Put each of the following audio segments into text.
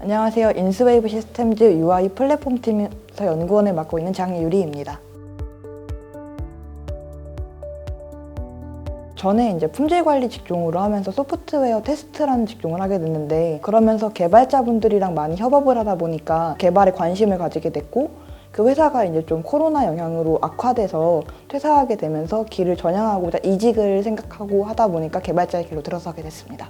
안녕하세요. 인스웨이브 시스템즈 UI 플랫폼 팀에서 연구원을 맡고 있는 장유리입니다. 전에 이제 품질 관리 직종으로 하면서 소프트웨어 테스트라는 직종을 하게 됐는데 그러면서 개발자분들이랑 많이 협업을 하다 보니까 개발에 관심을 가지게 됐고 그 회사가 이제 좀 코로나 영향으로 악화돼서 퇴사하게 되면서 길을 전향하고자 이직을 생각하고 하다 보니까 개발자의 길로 들어서게 됐습니다.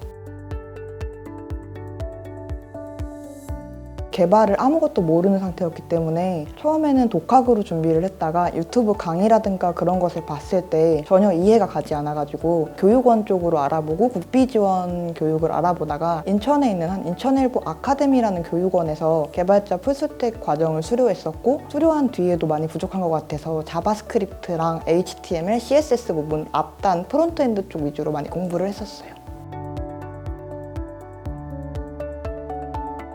개발을 아무것도 모르는 상태였기 때문에 처음에는 독학으로 준비를 했다가 유튜브 강의라든가 그런 것을 봤을 때 전혀 이해가 가지 않아가지고 교육원 쪽으로 알아보고 국비 지원 교육을 알아보다가 인천에 있는 한 인천일보 아카데미라는 교육원에서 개발자 풀스택 과정을 수료했었고 수료한 뒤에도 많이 부족한 것 같아서 자바스크립트랑 HTML, CSS 부분 앞단 프론트엔드 쪽 위주로 많이 공부를 했었어요.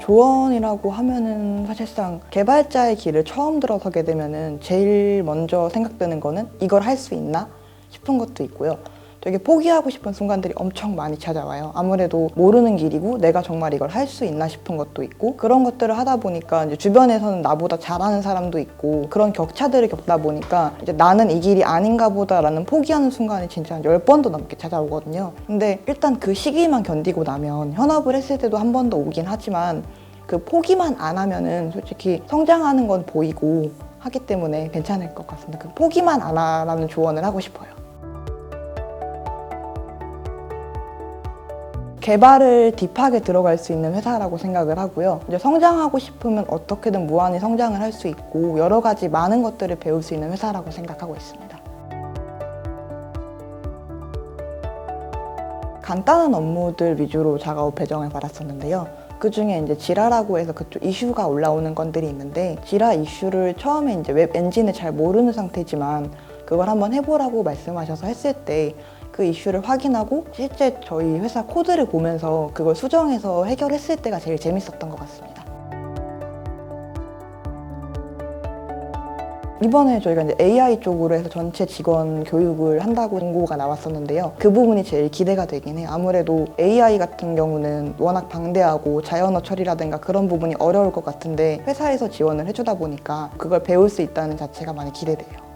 조언이라고 하면은 사실상 개발자의 길을 처음 들어서게 되면은 제일 먼저 생각드는 거는 이걸 할 수 있나 싶은 것도 있고요. 되게 포기하고 싶은 순간들이 엄청 많이 찾아와요. 아무래도 모르는 길이고 내가 정말 이걸 할 수 있나 싶은 것도 있고 그런 것들을 하다 보니까 이제 주변에서는 나보다 잘하는 사람도 있고 그런 격차들을 겪다 보니까 이제 나는 이 길이 아닌가 보다라는 포기하는 순간이 진짜 한 10번도 넘게 찾아오거든요. 근데 일단 그 시기만 견디고 나면 현업을 했을 때도 한 번 더 오긴 하지만 그 포기만 안 하면은 솔직히 성장하는 건 보이고 하기 때문에 괜찮을 것 같습니다. 그 포기만 안 하라는 조언을 하고 싶어요. 개발을 딥하게 들어갈 수 있는 회사라고 생각을 하고요. 이제 성장하고 싶으면 어떻게든 무한히 성장을 할 수 있고 여러 가지 많은 것들을 배울 수 있는 회사라고 생각하고 있습니다. 간단한 업무들 위주로 작업 배정을 받았었는데요. 그 중에 이제 지라라고 해서 그쪽 이슈가 올라오는 건들이 있는데 지라 이슈를 처음에 이제 웹 엔진을 잘 모르는 상태지만 그걸 한번 해보라고 말씀하셔서 했을 때 그 이슈를 확인하고 실제 저희 회사 코드를 보면서 그걸 수정해서 해결했을 때가 제일 재밌었던 것 같습니다. 이번에 저희가 이제 AI 쪽으로 해서 전체 직원 교육을 한다고 공고가 나왔었는데요. 그 부분이 제일 기대가 되긴 해요. 아무래도 AI 같은 경우는 워낙 방대하고 자연어 처리라든가 그런 부분이 어려울 것 같은데 회사에서 지원을 해주다 보니까 그걸 배울 수 있다는 자체가 많이 기대돼요.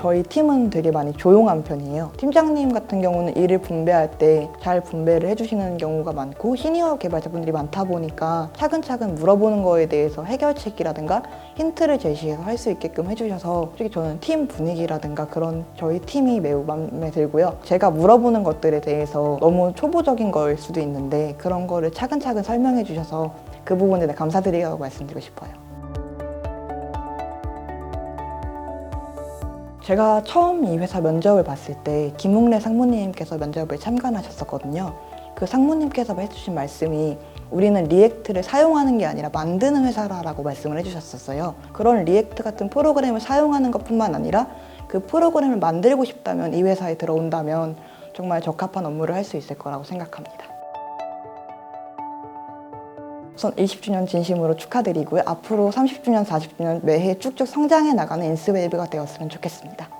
저희 팀은 되게 많이 조용한 편이에요. 팀장님 같은 경우는 일을 분배할 때 잘 분배를 해주시는 경우가 많고 시니어 개발자분들이 많다 보니까 차근차근 물어보는 거에 대해서 해결책이라든가 힌트를 제시해서 할 수 있게끔 해주셔서 솔직히 저는 팀 분위기라든가 그런 저희 팀이 매우 마음에 들고요. 제가 물어보는 것들에 대해서 너무 초보적인 거일 수도 있는데 그런 거를 차근차근 설명해 주셔서 그 부분에 대해 감사드리다고 말씀드리고 싶어요. 제가 처음 이 회사 면접을 봤을 때 김웅래 상무님께서 면접을 참관하셨었거든요. 그 상무님께서 해주신 말씀이 우리는 리액트를 사용하는 게 아니라 만드는 회사라고 말씀을 해주셨었어요. 그런 리액트 같은 프로그램을 사용하는 것뿐만 아니라 그 프로그램을 만들고 싶다면 이 회사에 들어온다면 정말 적합한 업무를 할 수 있을 거라고 생각합니다. 우선 20주년 진심으로 축하드리고요. 앞으로 30주년, 40주년 매해 쭉쭉 성장해 나가는 인스웨이브가 되었으면 좋겠습니다.